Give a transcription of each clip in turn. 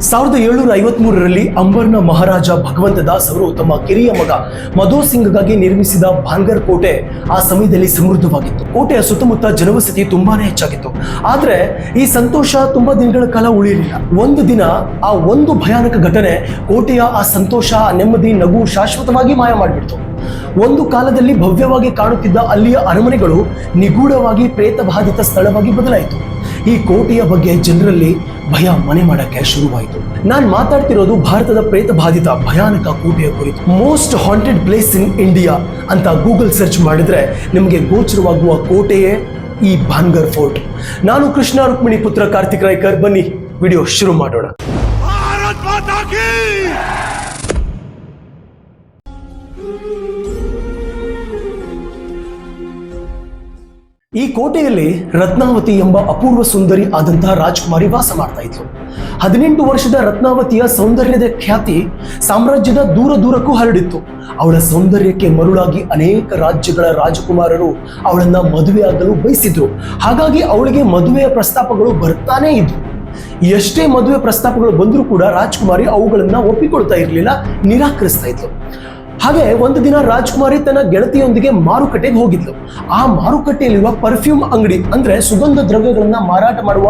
ಸಾವಿರದ ಏಳ್ನೂರ ಐವತ್ಮೂರರಲ್ಲಿ ಅಂಬರ್ನ ಮಹಾರಾಜ ಭಗವಂತ ದಾಸ್ ಅವರು ತಮ್ಮ ಕಿರಿಯ ಮಗ ಮಧು ಸಿಂಗ್ಗಾಗಿ ನಿರ್ಮಿಸಿದ ಭಾನ್ಗರ್ ಕೋಟೆ ಆ ಸಮಯದಲ್ಲಿ ಸಮೃದ್ಧವಾಗಿತ್ತು. ಕೋಟೆಯ ಸುತ್ತಮುತ್ತ ಜನವಸತಿ ತುಂಬಾನೇ ಹೆಚ್ಚಾಗಿತ್ತು. ಆದ್ರೆ ಈ ಸಂತೋಷ ತುಂಬಾ ದಿನಗಳ ಕಾಲ ಉಳಿಯಲಿಲ್ಲ. ಒಂದು ದಿನ ಆ ಒಂದು ಭಯಾನಕ ಘಟನೆ ಕೋಟೆಯ ಆ ಸಂತೋಷ, ಆ ನೆಮ್ಮದಿ, ನಗು ಶಾಶ್ವತವಾಗಿ ಮಾಯ ಮಾಡಿಬಿಡ್ತು. ಒಂದು ಕಾಲದಲ್ಲಿ ಭವ್ಯವಾಗಿ ಕಾಣುತ್ತಿದ್ದ ಅಲ್ಲಿಯ ಅರಮನೆಗಳು ನಿಗೂಢವಾಗಿ ಪ್ರೇತಬಾಧಿತ ಸ್ಥಳವಾಗಿ ಬದಲಾಯಿತು. ಈ ಕೋಟೆಯ ಬಗ್ಗೆ ಜನರಲ್ಲಿ ಭಯ ಮನೆ ಮಾಡಕ್ಕೆ ಶುರುವಾಯಿತು. ನಾನು ಮಾತಾಡ್ತಿರೋದು ಭಾರತದ ಪ್ರೇತ ಬಾಧಿತ ಭಯಾನಕ ಕೋಟೆಯ ಕುರಿತು. Most haunted place in India ಅಂತ ಗೂಗಲ್ ಸರ್ಚ್ ಮಾಡಿದ್ರೆ ನಿಮಗೆ ಗೋಚರವಾಗುವ ಕೋಟೆಯೇ ಈ ಭಾನ್ಗರ್ ಫೋರ್ಟ್ ನಾನು ಕೃಷ್ಣ ರುಕ್ಮಿಣಿ ಪುತ್ರ ಕಾರ್ತಿಕ್ ರಾಯ್ಕರ್, ಬನ್ನಿ ವಿಡಿಯೋ ಶುರು ಮಾಡೋಣ. ಈ ಕೋಟೆಯಲ್ಲಿ ರತ್ನಾವತಿ ಎಂಬ ಅಪೂರ್ವ ಸುಂದರಿ ಆದಂತಹ ರಾಜ್ಕುಮಾರಿ ವಾಸ ಮಾಡ್ತಾ ಇದ್ಲು. ಹದಿನೆಂಟು ವರ್ಷದ ರತ್ನಾವತಿಯ ಸೌಂದರ್ಯದ ಖ್ಯಾತಿ ಸಾಮ್ರಾಜ್ಯದ ದೂರ ದೂರಕ್ಕೂ ಹರಡಿತ್ತು. ಅವಳ ಸೌಂದರ್ಯಕ್ಕೆ ಮರುಳಾಗಿ ಅನೇಕ ರಾಜ್ಯಗಳ ರಾಜಕುಮಾರರು ಅವಳನ್ನ ಮದುವೆಯಾಗಲು ಬಯಸಿದ್ರು. ಹಾಗಾಗಿ ಅವಳಿಗೆ ಮದುವೆಯ ಪ್ರಸ್ತಾಪಗಳು ಬರ್ತಾನೇ ಇದ್ವು. ಎಷ್ಟೇ ಮದುವೆ ಪ್ರಸ್ತಾಪಗಳು ಬಂದರೂ ಕೂಡ ರಾಜ್ಕುಮಾರಿ ಅವುಗಳನ್ನ ಒಪ್ಪಿಕೊಳ್ತಾ ಇರಲಿಲ್ಲ, ನಿರಾಕರಿಸ್ತಾ ಇದ್ಲು. ಹಾಗೆ ಒಂದು ದಿನ ರಾಜ್ಕುಮಾರಿ ತನ್ನ ಗೆಳತಿಯೊಂದಿಗೆ ಮಾರುಕಟ್ಟೆಗೆ ಹೋಗಿದ್ಲು. ಆ ಮಾರುಕಟ್ಟೆಯಲ್ಲಿರುವ ಪರ್ಫ್ಯೂಮ್ ಅಂಗಡಿ ಅಂದ್ರೆ ಸುಗಂಧ ದ್ರವ್ಯಗಳನ್ನ ಮಾರಾಟ ಮಾಡುವ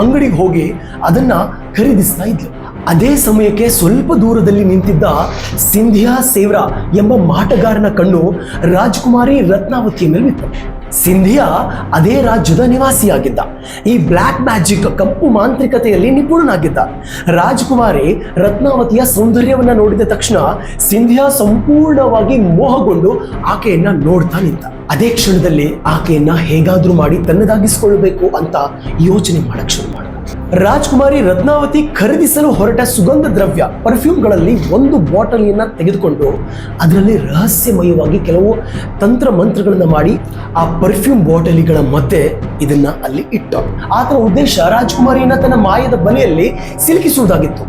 ಅಂಗಡಿಗೆ ಹೋಗಿ ಅದನ್ನ ಖರೀದಿಸ್ತಾ ಇದ್ಲು. ಅದೇ ಸಮಯಕ್ಕೆ ಸ್ವಲ್ಪ ದೂರದಲ್ಲಿ ನಿಂತಿದ್ದ ಸಿಂಧಿಯಾ ಸೇವ್ರಾ ಎಂಬ ಮಾಟಗಾರನ ಕಣ್ಣು ರಾಜ್ಕುಮಾರಿ ರತ್ನಾವತಿಯ ಮೇಲೆ ಬಿತ್ತು ಸಿಂಧಿಯಾ ಅದೇ ರಾಜ್ಯದ ನಿವಾಸಿಯಾಗಿದ್ದ. ಈ ಬ್ಲ್ಯಾಕ್ ಮ್ಯಾಜಿಕ್ ಕಪ್ಪು ಮಾಂತ್ರಿಕತೆಯಲ್ಲಿ ನಿಪುಣನಾಗಿದ್ದ. ರಾಜ್ಕುಮಾರಿ ರತ್ನಾವತಿಯ ಸೌಂದರ್ಯವನ್ನ ನೋಡಿದ ತಕ್ಷಣ ಸಿಂಧಿಯಾ ಸಂಪೂರ್ಣವಾಗಿ ಮೋಹಗೊಂಡು ಆಕೆಯನ್ನ ನೋಡ್ತಾ ನಿಂತ. ಅದೇ ಕ್ಷಣದಲ್ಲಿ ಆಕೆಯನ್ನ ಹೇಗಾದ್ರೂ ಮಾಡಿ ತನ್ನದಾಗಿಸಿಕೊಳ್ಳಬೇಕು ಅಂತ ಯೋಚನೆ ಮಾಡಕ್ ಶುರು ಮಾಡಿದ ರಾಜ್ಕುಮಾರಿ ರತ್ನಾವತಿ ಖರೀದಿಸಲು ಹೊರಟ ಸುಗಂಧ ದ್ರವ್ಯ ಪರ್ಫ್ಯೂಮ್ಗಳಲ್ಲಿ ಒಂದು ಬಾಟಲಿಯನ್ನು ತೆಗೆದುಕೊಂಡು ಅದರಲ್ಲಿ ರಹಸ್ಯಮಯವಾಗಿ ಕೆಲವು ತಂತ್ರ ಮಂತ್ರಗಳನ್ನು ಮಾಡಿ ಆ ಪರ್ಫ್ಯೂಮ್ ಬಾಟಲಿಗಳ ಮಧ್ಯೆ ಇದನ್ನ ಅಲ್ಲಿ ಇಟ್ಟ ಆತನ ಉದ್ದೇಶ ರಾಜ್ಕುಮಾರಿಯನ್ನ ತನ್ನ ಮಾಯದ ಬಲೆಯಲ್ಲಿ ಸಿಲುಕಿಸುವುದಾಗಿತ್ತು.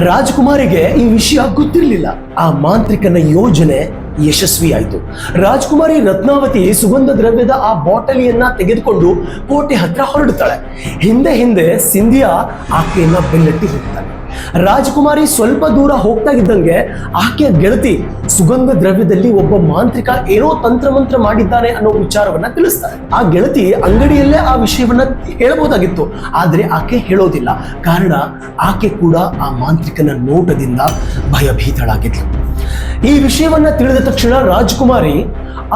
ರಾಜ್ಕುಮಾರಿಗೆ ಈ ವಿಷಯ ಗೊತ್ತಿರಲಿಲ್ಲ. ಆ ಮಾಂತ್ರಿಕನ ಯೋಜನೆ ಯಶಸ್ವಿಯಾಯಿತು ರಾಜ್ಕುಮಾರಿ ರತ್ನಾವತಿ ಸುಗಂಧ ದ್ರವ್ಯದ ಆ ಬಾಟಲಿಯನ್ನ ತೆಗೆದುಕೊಂಡು ಕೋಟೆ ಹತ್ರ ಹೊರಡುತ್ತಾಳೆ ಹಿಂದೆ ಹಿಂದೆ ಸಿಂಧಿಯಾ ಆಕೆಯನ್ನ ಬೆನ್ನಟ್ಟಿ ಹೋಗ್ತಾಳೆ ರಾಜಕುಮಾರಿ ಸ್ವಲ್ಪ ದೂರ ಹೋಗ್ತಾ ಇದ್ದಂಗೆ ಆಕೆಯ ಗೆಳತಿ ಸುಗಂಧ ದ್ರವ್ಯದಲ್ಲಿ ಒಬ್ಬ ಮಾಂತ್ರಿಕ ಏನೋ ತಂತ್ರಮಂತ್ರ ಮಾಡಿದ್ದಾನೆ ಅನ್ನೋ ವಿಚಾರವನ್ನ ತಿಳಿಸ್ತಾರೆ ಆ ಗೆಳತಿ ಅಂಗಡಿಯಲ್ಲೇ ಆ ವಿಷಯವನ್ನ ಹೇಳಬಹುದಾಗಿತ್ತು. ಆದ್ರೆ ಆಕೆ ಹೇಳೋದಿಲ್ಲ. ಕಾರಣ ಆಕೆ ಕೂಡ ಆ ಮಾಂತ್ರಿಕನ ನೋಟದಿಂದ ಭಯಭೀತಳಾಗಿದ್ಲು. ಈ ವಿಷಯವನ್ನ ತಿಳಿದ ತಕ್ಷಣ ರಾಜ್ಕುಮಾರಿ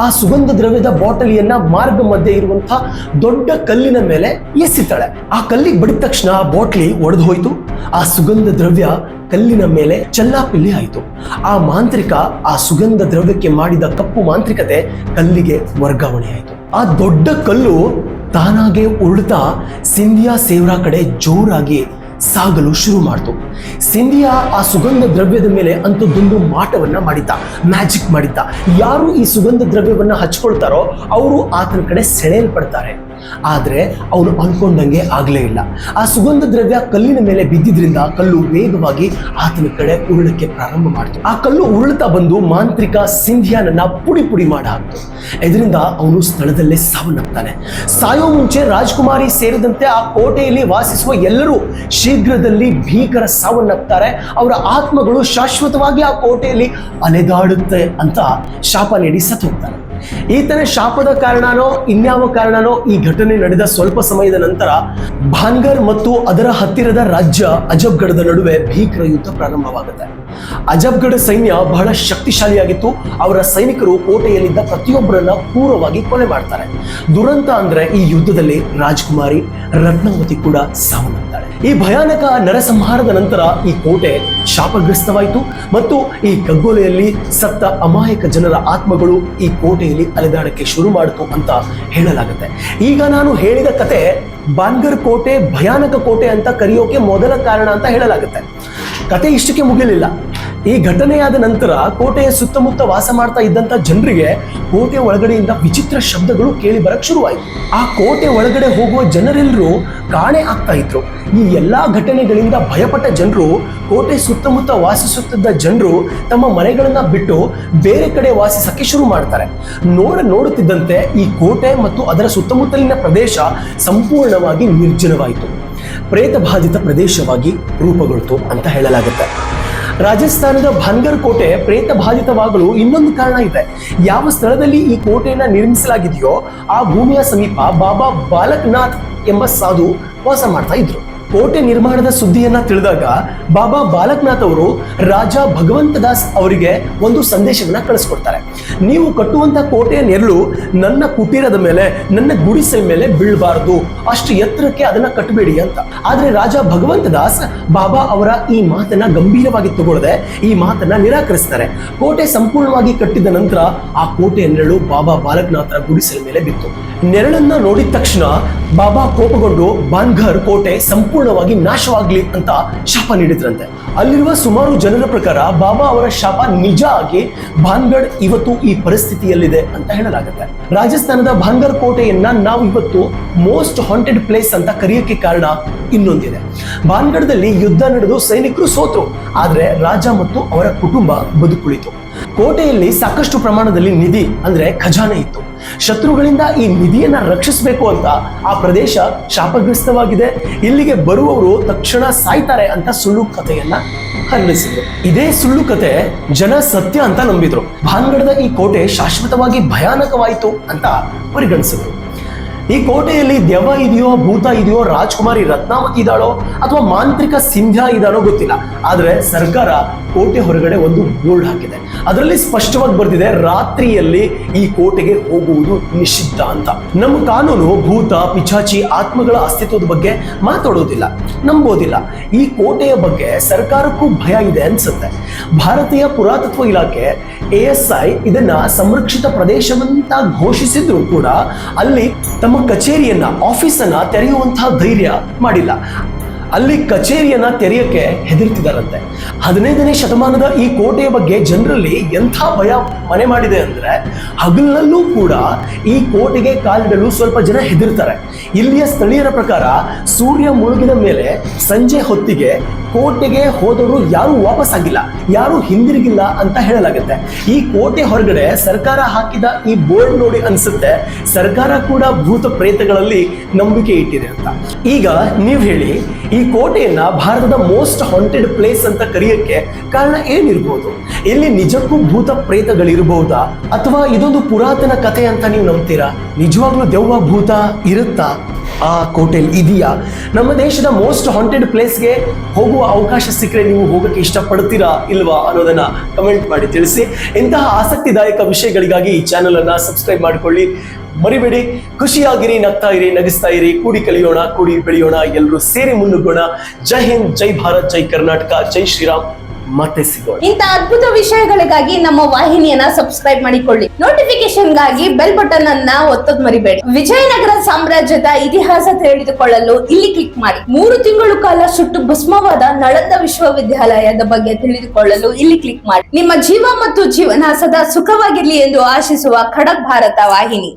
ಆ ಸುಗಂಧ ದ್ರವ್ಯದ ಬಾಟಲಿಯನ್ನ ಮಾರ್ಗ ಮಧ್ಯೆ ಇರುವಂತಹ ದೊಡ್ಡ ಕಲ್ಲಿನ ಮೇಲೆ ಎಸಿತಾಳೆ. ಆ ಕಲ್ಲಿಗೆ ಬಡಿದ ತಕ್ಷಣ ಆ ಬಾಟ್ಲಿ ಒಡೆದು ಹೋಯ್ತು. ಆ ಸುಗಂಧ ದ್ರವ್ಯ ಕಲ್ಲಿನ ಮೇಲೆ ಚಲ್ಲಾಪಿಲ್ಲಿ ಆಯಿತು. ಆ ಮಾಂತ್ರಿಕ ಆ ಸುಗಂಧ ದ್ರವ್ಯಕ್ಕೆ ಮಾಡಿದ ಕಪ್ಪು ಮಾಂತ್ರಿಕತೆ ಕಲ್ಲಿಗೆ ವರ್ಗಾವಣೆ ಆಯಿತು. ಆ ದೊಡ್ಡ ಕಲ್ಲು ತಾನಾಗೆ ಉರುಳ್ತಾ ಸಿಂಧಿಯಾ ಸೇವ್ರಾ ಕಡೆ ಜೋರಾಗಿ ಸಾಗಲು ಶುರು ಮಾಡಿತು. ಸಿಂಧಿಯಾ ಆ ಸುಗಂಧ ದ್ರವ್ಯದ ಮೇಲೆ ಅಂಥದ್ದೊಂದು ಮಾಟವನ್ನ ಮಾಡಿದ್ದ ಮ್ಯಾಜಿಕ್ ಮಾಡಿದ್ದ. ಯಾರು ಈ ಸುಗಂಧ ದ್ರವ್ಯವನ್ನ ಹಚ್ಕೊಳ್ತಾರೋ, ಅವರು ಆತನ ಕಡೆ ಸೆಳೆಯಲ್ಪಡ್ತಾರೆ. ಆದ್ರೆ ಅವನು ಅನ್ಕೊಂಡಂಗೆ ಆಗಲೇ ಇಲ್ಲ. ಆ ಸುಗಂಧ ದ್ರವ್ಯ ಕಲ್ಲಿನ ಮೇಲೆ ಬಿದ್ದಿದ್ರಿಂದ ಕಲ್ಲು ವೇಗವಾಗಿ ಆತನ ಕಡೆ ಉರುಳಕ್ಕೆ ಪ್ರಾರಂಭ ಮಾಡಿತು. ಆ ಕಲ್ಲು ಉರುಳ್ತಾ ಬಂದು ಮಾಂತ್ರಿಕ ಸಿಂಧಿಯಾನನ್ನ ಪುಡಿ ಪುಡಿ ಮಾಡ ಹಾಕ್ತು. ಇದರಿಂದ ಅವನು ಸ್ಥಳದಲ್ಲೇ ಸಾವನ್ನಪ್ತಾನೆ. ಸಾಯೋ ಮುಂಚೆ ರಾಜ್ಕುಮಾರಿ ಸೇರಿದಂತೆ ಆ ಕೋಟೆಯಲ್ಲಿ ವಾಸಿಸುವ ಎಲ್ಲರೂ ಶೀಘ್ರದಲ್ಲಿ ಭೀಕರ ಸಾವನ್ನಪ್ತಾರೆ. ಅವರ ಆತ್ಮಗಳು ಶಾಶ್ವತವಾಗಿ ಆ ಕೋಟೆಯಲ್ಲಿ ಅಲೆದಾಡುತ್ತೆ ಅಂತ ಶಾಪ ನೀಡಿ ಸತ್ತು ಹೋಗ್ತಾರೆ ಈತನ ಶಾಪದ ಕಾರಣನೋ, ಇನ್ಯಾವ ಕಾರಣನೋ ಈ ಘಟನೆ ನಡೆದ ಸ್ವಲ್ಪ ಸಮಯದ ನಂತರ ಭಾನ್ಗರ್ ಮತ್ತು ಅದರ ಹತ್ತಿರದ ರಾಜ್ಯ ಅಜಬ್ಗಢದ ನಡುವೆ ಭೀಕರ ಯುದ್ಧ ಪ್ರಾರಂಭವಾಗುತ್ತೆ. ಅಜಬ್ಗಢ ಸೈನ್ಯ ಬಹಳ ಶಕ್ತಿಶಾಲಿಯಾಗಿತ್ತು. ಅವರ ಸೈನಿಕರು ಕೋಟೆಯಲ್ಲಿದ್ದ ಪ್ರತಿಯೊಬ್ಬರನ್ನ ಪೂರ್ವವಾಗಿ ಕೊಲೆ ಮಾಡ್ತಾರೆ. ದುರಂತ ಅಂದ್ರೆ ಈ ಯುದ್ಧದಲ್ಲಿ ರಾಜ್ಕುಮಾರಿ, ರತ್ನಾವತಿ ಕೂಡ ಸಾವನ್ನಪ್ತಾಳೆ ಈ ಭಯಾನಕ ನರಸಂಹಾರದ ನಂತರ ಈ ಕೋಟೆ ಶಾಪಗ್ರಸ್ತವಾಯಿತು ಮತ್ತು ಈ ಕಗ್ಗೊಲೆಯಲ್ಲಿ ಸತ್ತ ಅಮಾಯಕ ಜನರ ಆತ್ಮಗಳು ಈ ಕೋಟೆಯಲ್ಲಿ ಅಲೆದಾಡಕ್ಕೆ ಶುರು ಮಾಡಿತು ಅಂತ ಹೇಳಲಾಗುತ್ತೆ. ಈಗ ನಾನು ಹೇಳಿದ ಕತೆ ಬಾನ್ಗರ್ ಕೋಟೆ ಭಯಾನಕ ಕೋಟೆ ಅಂತ ಕರೆಯೋಕೆ ಮೊದಲ ಕಾರಣ ಅಂತ ಹೇಳಲಾಗುತ್ತೆ. ಕತೆ ಇಷ್ಟಕ್ಕೆ ಮುಗಿಲಿಲ್ಲ. ಈ ಘಟನೆಯಾದ ನಂತರ ಕೋಟೆಯ ಸುತ್ತಮುತ್ತ ವಾಸ ಮಾಡ್ತಾ ಇದ್ದಂತ ಜನರಿಗೆ ಕೋಟೆ ಒಳಗಡೆಯಿಂದ ವಿಚಿತ್ರ ಶಬ್ದಗಳು ಕೇಳಿ ಬರಕ್ ಶುರುವಾಯಿತು. ಆ ಕೋಟೆ ಒಳಗಡೆ ಹೋಗುವ ಜನರೆಲ್ಲರೂ ಕಾಣೆ ಆಗ್ತಾ ಇದ್ರು. ಈ ಎಲ್ಲಾ ಘಟನೆಗಳಿಂದ ಭಯಪಟ್ಟ ಜನರು, ಕೋಟೆ ಸುತ್ತಮುತ್ತ ವಾಸಿಸುತ್ತಿದ್ದ ಜನರು ತಮ್ಮ ಮನೆಗಳನ್ನ ಬಿಟ್ಟು ಬೇರೆ ಕಡೆ ವಾಸಿಸಕ್ಕೆ ಶುರು ಮಾಡ್ತಾರೆ. ನೋಡ ನೋಡುತ್ತಿದ್ದಂತೆ ಈ ಕೋಟೆ ಮತ್ತು ಅದರ ಸುತ್ತಮುತ್ತಲಿನ ಪ್ರದೇಶ ಸಂಪೂರ್ಣವಾಗಿ ನಿರ್ಜನವಾಯಿತು. ಪ್ರೇತಬಾಧಿತ ಪ್ರದೇಶವಾಗಿ ರೂಪುಗೊಳ್ತು ಅಂತ ಹೇಳಲಾಗುತ್ತೆ. ರಾಜಸ್ಥಾನದ ಭಾನ್ಗರ್ ಕೋಟೆ ಪ್ರೇತಬಾಧಿತವಾಗಲು ಇನ್ನೊಂದು ಕಾರಣ ಇದೆ. ಯಾವ ಸ್ಥಳದಲ್ಲಿ ಈ ಕೋಟೆಯನ್ನು ನಿರ್ಮಿಸಲಾಗಿದೆಯೋ ಆ ಭೂಮಿಯ ಸಮೀಪ ಬಾಬಾ ಬಾಲಕ್ನಾಥ್ ಎಂಬ ಸಾಧು ವಾಸ ಮಾಡ್ತಾ ಇದ್ರು. ಕೋಟೆ ನಿರ್ಮಾಣದ ಸುದ್ದಿಯನ್ನ ತಿಳಿದಾಗ ಬಾಬಾ ಬಾಲಕ್ನಾಥ್ ಅವರು ರಾಜ ಭಗವಂತ ದಾಸ್ ಅವರಿಗೆ ಒಂದು ಸಂದೇಶವನ್ನ ಕಳಿಸ್ಕೊಡ್ತಾರೆ. ನೀವು ಕಟ್ಟುವಂತ ಕೋಟೆಯ ನೆರಳು ನನ್ನ ಕುಟೀರದ ಮೇಲೆ, ನನ್ನ ಗುಡಿಸಲ ಮೇಲೆ ಬೀಳಬಾರದು. ಅಷ್ಟು ಎತ್ತರಕ್ಕೆ ಅದನ್ನ ಕಟ್ಟಬೇಡಿ ಅಂತ. ಆದ್ರೆ ರಾಜ ಭಗವಂತ ದಾಸ್ ಬಾಬಾ ಅವರ ಈ ಮಾತನ್ನ ಗಂಭೀರವಾಗಿ ತಗೊಳ್ಳದೆ ಈ ಮಾತನ್ನ ನಿರಾಕರಿಸ್ತಾರೆ. ಕೋಟೆ ಸಂಪೂರ್ಣವಾಗಿ ಕಟ್ಟಿದ ನಂತರ ಆ ಕೋಟೆಯ ನೆರಳು ಬಾಬಾ ಬಾಲಕ್ನಾಥರ ಗುಡಿಸಲ ಮೇಲೆ ಬಿತ್ತು. ನೆರಳನ್ನ ನೋಡಿದ ತಕ್ಷಣ ಬಾಬಾ ಕೋಪಗೊಂಡು, ಬಾನ್ಘರ್ ಕೋಟೆ ಸಂಪೂರ್ಣವಾಗಿ ನಾಶವಾಗ್ಲಿ ಅಂತ ಶಾಪ ನೀಡಿದ್ರಂತೆ. ಅಲ್ಲಿರುವ ಸುಮಾರು ಜನರ ಪ್ರಕಾರ ಬಾಬಾ ಅವರ ಶಾಪ ನಿಜ ಆಗಿ ಭಾನ್ಗಡ್ ಇವತ್ತು ಈ ಪರಿಸ್ಥಿತಿಯಲ್ಲಿದೆ ಅಂತ ಹೇಳಲಾಗುತ್ತೆ. ರಾಜಸ್ಥಾನದ ಭಾನ್ಗರ್ ಕೋಟೆಯನ್ನ ನಾವು ಇವತ್ತು ಮೋಸ್ಟ್ ಹಾಂಟೆಡ್ ಪ್ಲೇಸ್ ಅಂತ ಕರೆಯೋಕೆ ಕಾರಣ ಇನ್ನೊಂದಿದೆ. ಭಾನ್ಗಢದಲ್ಲಿ ಯುದ್ಧ ನಡೆದು ಸೈನಿಕರು ಸೋತರು, ಆದ್ರೆ ರಾಜ ಮತ್ತು ಅವರ ಕುಟುಂಬ ಬದುಕುಳಿತು. ಕೋಟೆಯಲ್ಲಿ ಸಾಕಷ್ಟು ಪ್ರಮಾಣದಲ್ಲಿ ನಿಧಿ ಅಂದ್ರೆ ಖಜಾನೆ ಇತ್ತು. ಶತ್ರುಗಳಿಂದ ಈ ನಿಧಿಯನ್ನ ರಕ್ಷಿಸಬೇಕು ಅಂತ ಆ ಪ್ರದೇಶ ಶಾಪಗ್ರಸ್ತವಾಗಿದೆ. ಇಲ್ಲಿಗೆ ಬರುವವರು ತಕ್ಷಣ ಸಾಯ್ತಾರೆ ಅಂತ ಸುಳ್ಳು ಕಥೆಯನ್ನ ಹರಡಿಸಿದ್ರು ಇದೇ ಸುಳ್ಳು ಕತೆ ಜನ ಸತ್ಯ ಅಂತ ನಂಬಿದ್ರು. ಭಾನ್ಗಢದ ಈ ಕೋಟೆ ಶಾಶ್ವತವಾಗಿ ಭಯಾನಕವಾಯಿತು ಅಂತ ಪರಿಗಣಿಸಿದ್ರು. ಈ ಕೋಟೆಯಲ್ಲಿ ದೆವ್ವ ಇದೆಯೋ, ಭೂತ ಇದೆಯೋ, ರಾಜ್ಕುಮಾರಿ ರತ್ನಾವತಿ ಇದ್ದಾಳೋ ಅಥವಾ ಮಾಂತ್ರಿಕ ಸಿಂಧ್ಯಾ ಇದ್ದಾಳೋ ಗೊತ್ತಿಲ್ಲ. ಆದ್ರೆ ಸರ್ಕಾರ ಕೋಟೆ ಹೊರಗಡೆ ಒಂದು ಬೋರ್ಡ್ ಹಾಕಿದೆ. ಅದರಲ್ಲಿ ಸ್ಪಷ್ಟವಾಗಿ ಬರ್ತಿದೆ ರಾತ್ರಿಯಲ್ಲಿ ಈ ಕೋಟೆಗೆ ಹೋಗುವುದು ನಿಷಿದ್ಧ ಅಂತ. ನಮ್ಮ ಕಾನೂನು ಭೂತ ಪಿಚಾಚಿ ಆತ್ಮಗಳ ಅಸ್ತಿತ್ವದ ಬಗ್ಗೆ ಮಾತಾಡೋದಿಲ್ಲ, ನಂಬೋದಿಲ್ಲ. ಈ ಕೋಟೆಯ ಬಗ್ಗೆ ಸರ್ಕಾರಕ್ಕೂ ಭಯ ಇದೆ ಅನ್ಸುತ್ತೆ. ಭಾರತೀಯ ಪುರಾತತ್ವ ಇಲಾಖೆ, ಎ ಐ ಇದನ್ನ ಸಂರಕ್ಷಿತ ಪ್ರದೇಶವಂತ ಘೋಷಿಸಿದ್ರು ಕೂಡ ಅಲ್ಲಿ ತಮ್ಮ ಕಚೇರಿಯನ್ನ, ಆಫೀಸನ್ನ ತೆರೆಯುವಂತಹ ಧೈರ್ಯ ಮಾಡಿಲ್ಲ. ಅಲ್ಲಿ ಕಚೇರಿಯನ್ನ ತೆರೆಯಕ್ಕೆ ಹೆದರ್ತಿದಾರಂತೆ. ಹದಿನೈದನೇ ಶತಮಾನದ ಈ ಕೋಟೆಯ ಬಗ್ಗೆ ಜನರಲ್ಲಿ ಎಂಥ ಭಯ ಮನೆ ಮಾಡಿದೆ ಅಂದ್ರೆ ಹಗಲಲ್ಲೂ ಕೂಡ ಈ ಕೋಟೆಗೆ ಕಾಲಿಡಲು ಸ್ವಲ್ಪ ಜನ ಹೆದರ್ತಾರೆ. ಇಲ್ಲಿಯ ಸ್ಥಳೀಯರ ಪ್ರಕಾರ ಸೂರ್ಯ ಮುಳುಗಿದ ಮೇಲೆ ಸಂಜೆ ಹೊತ್ತಿಗೆ ಕೋಟೆಗೆ ಹೋದವರು ಯಾರು ವಾಪಸ್ ಆಗಿಲ್ಲ, ಯಾರು ಹಿಂದಿರುಗಿಲ್ಲ ಅಂತ ಹೇಳಲಾಗುತ್ತೆ. ಈ ಕೋಟೆ ಹೊರಗಡೆ ಸರ್ಕಾರ ಹಾಕಿದ ಈ ಬೋರ್ಡ್ ನೋಡಿ ಅನ್ಸುತ್ತೆ, ಸರ್ಕಾರ ಕೂಡ ಭೂತ ಪ್ರೇತಗಳಲ್ಲಿ ನಂಬಿಕೆ ಇಟ್ಟಿದೆ ಅಂತ. ಈಗ ನೀವು ಹೇಳಿ, ಈ ಕೋಟೆಯನ್ನ ಭಾರತದ ಮೋಸ್ಟ್ ಹಾಂಟೆಡ್ ಪ್ಲೇಸ್ ಅಂತ ಕರೆಯಕ್ಕೆ ಕಾರಣ ಏನಿರ್ಬೋದು? ಇಲ್ಲಿ ನಿಜಕ್ಕೂ ಭೂತ ಪ್ರೇತಗಳಿರಬಹುದಾ ಅಥವಾ ಇದೊಂದು ಪುರಾತನ ಕಥೆ ಅಂತ ನೀವು ನಂಬ್ತೀರಾ? ನಿಜವಾಗ್ಲೂ ದೆವ್ವ ಭೂತ ಇರುತ್ತಾ? ಆ ಕೋಟೆಲ್ ಇದೆಯಾ? ನಮ್ಮ ದೇಶದ ಮೋಸ್ಟ್ ಹಾಂಟೆಡ್ ಪ್ಲೇಸ್ಗೆ ಹೋಗುವ ಅವಕಾಶ ಸಿಕ್ಕರೆ ನೀವು ಹೋಗಕ್ಕೆ ಇಷ್ಟಪಡ್ತೀರಾ ಇಲ್ವಾ ಅನ್ನೋದನ್ನ ಕಮೆಂಟ್ ಮಾಡಿ ತಿಳಿಸಿ. ಇಂತಹ ಆಸಕ್ತಿದಾಯಕ ವಿಷಯಗಳಿಗಾಗಿ ಈ ಚಾನೆಲ್ ಅನ್ನ ಸಬ್ಸ್ಕ್ರೈಬ್ ಮಾಡಿಕೊಳ್ಳಿ. ಮರಿಬೇಡಿ. ಖುಷಿಯಾಗಿರಿ, ನಗ್ತಾ ಇರಿ, ನಗಿಸ್ತಾ ಇರಿ. ಕೂಡಿ ಕಲಿಯೋಣ, ಕೂಡಿ ಬೆಳೆಯೋಣ. ಎಲ್ಲರೂ ಸೇರಿ ಮುನ್ನುಗ್ಗೋಣ. ಜೈ ಹಿಂದ್, ಜೈ ಭಾರತ್, ಜೈ ಕರ್ನಾಟಕ, ಜೈ ಶ್ರೀರಾಮ್. ಮತ್ತೆ ಸಿಗೋಣ ಇಂಥ ಅದ್ಭುತ ವಿಷಯಗಳಿಗಾಗಿ ನಮ್ಮ ವಾಹಿನಿಯನ್ನ ಸಬ್ಸ್ಕ್ರೈಬ್ ಮಾಡಿಕೊಳ್ಳಿ. ನೋಟಿಫಿಕೇಶನ್ಗಾಗಿ ಬೆಲ್ ಬಟನ್ ಅನ್ನ ಒತ್ತದ್ ಮರಿಬೇಡಿ. ವಿಜಯನಗರ ಸಾಮ್ರಾಜ್ಯದ ಇತಿಹಾಸ ತಿಳಿದುಕೊಳ್ಳಲು ಇಲ್ಲಿ ಕ್ಲಿಕ್ ಮಾಡಿ. ಮೂರು ತಿಂಗಳು ಕಾಲ ಸುಟ್ಟು ಭಸ್ಮವಾದ ನಳಂದ ವಿಶ್ವವಿದ್ಯಾಲಯದ ಬಗ್ಗೆ ತಿಳಿದುಕೊಳ್ಳಲು ಇಲ್ಲಿ ಕ್ಲಿಕ್ ಮಾಡಿ. ನಿಮ್ಮ ಜೀವ ಮತ್ತು ಜೀವನ ಸದಾ ಸುಖವಾಗಿರ್ಲಿ ಎಂದು ಆಶಿಸುವ ಖಡಕ್ ಭಾರತ ವಾಹಿನಿ.